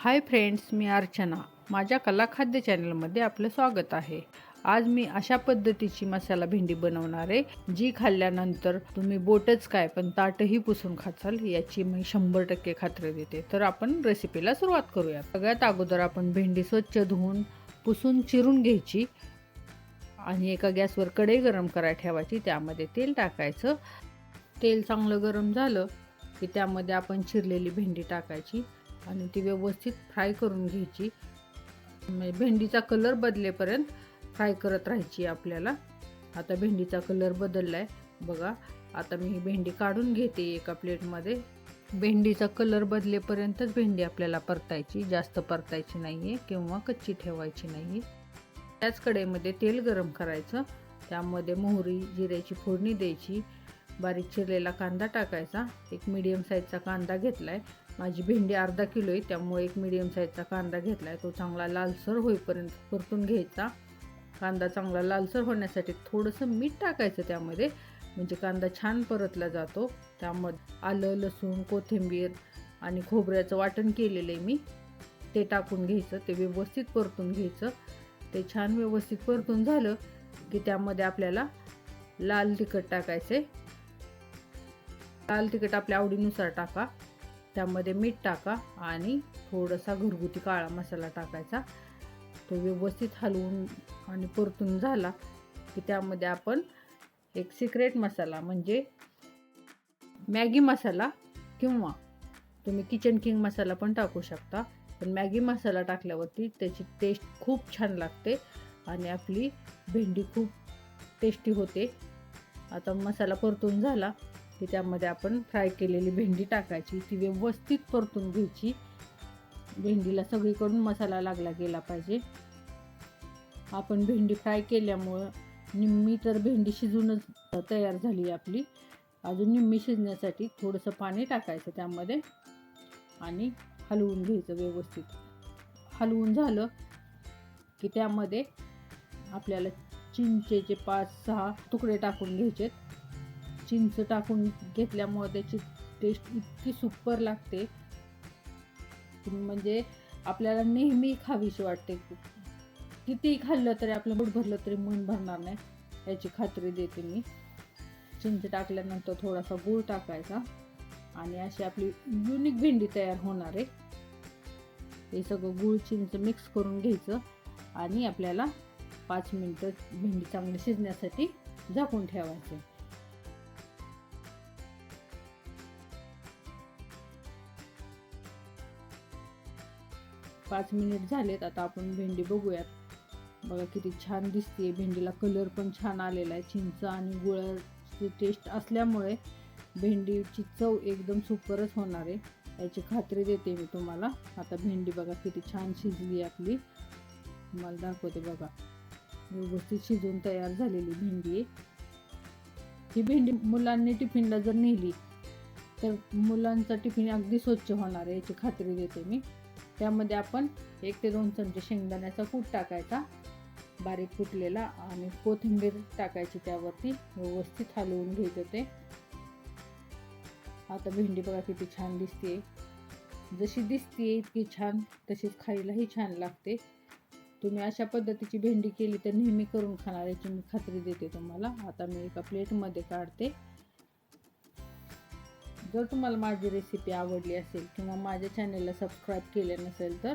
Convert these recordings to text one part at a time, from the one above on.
Hi friends मी अर्चना. माझ्या कला खाद्य चॅनलमध्ये आपलं स्वागत आहे. आज मी अशा पद्धतीची मसाला भेंडी बनवणार आहे जी खाल्ल्यानंतर तुम्ही बोटच काय पण ताटही पुसून खाचाल याची मी शंभर टक्के खात्री देते. तर आपण रेसिपीला सुरुवात करूया सगळ्यात अगोदर आपण भेंडी स्वच्छ धुवून पुसून चिरून घ्यायची आणि एका गॅसवर कढई गरम करायला ठेवायची. त्यामध्ये तेल टाकायचं. तेल चांगलं गरम झालं की त्यामध्ये आपण चिरलेली भेंडी टाकायची. आणि ती व्यवस्थित फ्राय करून घ्यायची. म्हणजे भेंडीचा कलर बदलेपर्यंत फ्राय करत राहायची आपल्याला. आता भेंडीचा कलर बदलला आहे बघा आता मी ही भेंडी काढून घेते एका प्लेटमध्ये. भेंडीचा कलर बदलेपर्यंतच भेंडी आपल्याला परतायची. जास्त परतायची नाही आहे किंवा कच्ची ठेवायची नाही त्याच कढईमध्ये तेल गरम करायचं. त्यामध्ये मोहरी जिऱ्याची फोडणी द्यायची. बारीक चिरलेला कांदा टाकायचा. एक मिडियम साईजचा कांदा घेतला आहे माझी भेंडी अर्धा किलो आहे त्यामुळे एक मिडियम साईजचा कांदा घेतला आहे तो चांगला लालसर होईपर्यंत परतून घ्यायचा. कांदा चांगला लालसर होण्यासाठी थोडंसं मीठ टाकायचं त्यामध्ये म्हणजे कांदा छान परतला जातो. त्यामध्ये आलं लसूण कोथिंबीर आणि खोबऱ्याचं वाटण केलेलं आहे मी. ते टाकून घ्यायचं ते व्यवस्थित परतून घ्यायचं. ते छान व्यवस्थित परतून झालं की त्यामध्ये आपल्याला लाल तिखट टाकायचे लाल तिखट आपल्या आवडीनुसार टाका. त्यामध्ये मीठ टाका आणि थोडासा घरगुती काळा मसाला टाकायचा. तो व्यवस्थित हलवून आणि परतून झाला की त्यामध्ये आपण एक सिक्रेट मसाला म्हणजे मॅगी मसाला किंवा तुम्ही किचन किंग मसाला पण टाकू शकता. पण मॅगी मसाला टाकल्यावरती त्याची टेस्ट खूप छान लागते आणि आपली भेंडी खूप टेस्टी होते. आता मसाला परतून झाला. हे त्यामध्ये आपण फ्राय केलेली भेंडी टाकायची. ती व्यवस्थित परतून घ्यायची. भेंडीला सगळीकडून मसाला लागला गेला पाहिजे. आपण भेंडी फ्राय केल्यामुळं निम्मी तर भेंडी शिजूनच तयार झाली आपली. अजून निम्मी शिजण्यासाठी थोडंसं पाणी टाकायचं त्यामध्ये आणि हलवून घ्यायचं व्यवस्थित. हलवून झालं की त्यामध्ये आपल्याला चिंचेचे पाच सहा तुकडे टाकून घ्यायचे चिंच टाकून घेतल्यामुळे त्याची टेस्ट इतकी सुपर लागते. म्हणजे आपल्याला नेहमी खावीशी वाटते. कितीही खाल्लं तरी आपलं पोट भरलं तरी मन भरणार नाही याची खात्री देते मी. चिंच टाकल्यानंतर थोडासा गूळ टाकायचा आणि अशी आपली युनिक भेंडी तयार होणार आहे. हे सगळं गूळ चिंच मिक्स करून घ्यायचं आणि आपल्याला पाच मिनटं भेंडी चांगली शिजण्यासाठी झाकून ठेवायचं पाच मिनिट झालेत आता आपण भेंडी बघूयात. बघा किती छान दिसते भेंडीला कलर पण छान आलेला आहे चिंच आणि गुळाची टेस्ट असल्यामुळे भेंडीची चव एकदम सुपरच होणार आहे. याची खात्री देते मी तुम्हाला. आता भेंडी बघा किती छान शिजली आपली. मला दाखवते बघा. व्यवस्थित शिजून तयार झालेली भेंडी आहे. ही भेंडी मुलांनी टिफिनला जर नेली तर मुलांचा टिफिन अगदी स्वच्छ होणार आहे याची खात्री देते मी. त्यामध्ये आपण एक ते दोन चमचे शेंगदाण्याचा कूट टाकायचा बारीक कुटलेला आणि कोथिंबीर टाकायची त्यावरती व्यवस्थित हलवून घ्यायचं ते. आता भेंडी बघा किती छान दिसते जशी दिसते इतकी छान तशीच खायलाही छान लागते. तुम्ही अशा पद्धतीची भेंडी केली तर नेहमी करून खाणार याची मी खात्री देते तुम्हाला. आता मी एका प्लेटमध्ये काढते. जर तुम्हाला माझी रेसिपी आवडली असेल किंवा माझ्या चॅनलला सबस्क्राईब केले नसेल तर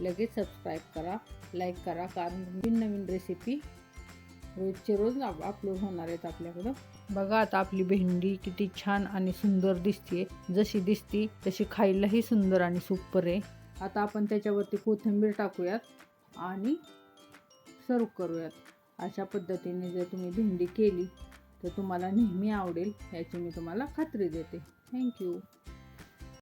लगेच सबस्क्राईब करा लाईक करा कारण नवीन नवीन रेसिपी रोजचे रोज अपलोड होणार आहेत आपल्याकडं. बघा आता आपली भेंडी किती छान आणि सुंदर दिसते जशी दिसती तशी खायलाही सुंदर आणि सुपर आहे. आता आपण त्याच्यावरती कोथिंबीर टाकूयात आणि सर्व करूयात. अशा पद्धतीने जर तुम्ही भेंडी केली तर तुम्हाला नेहमी आवडेल याची मी तुम्हाला खात्री देते. Thank you.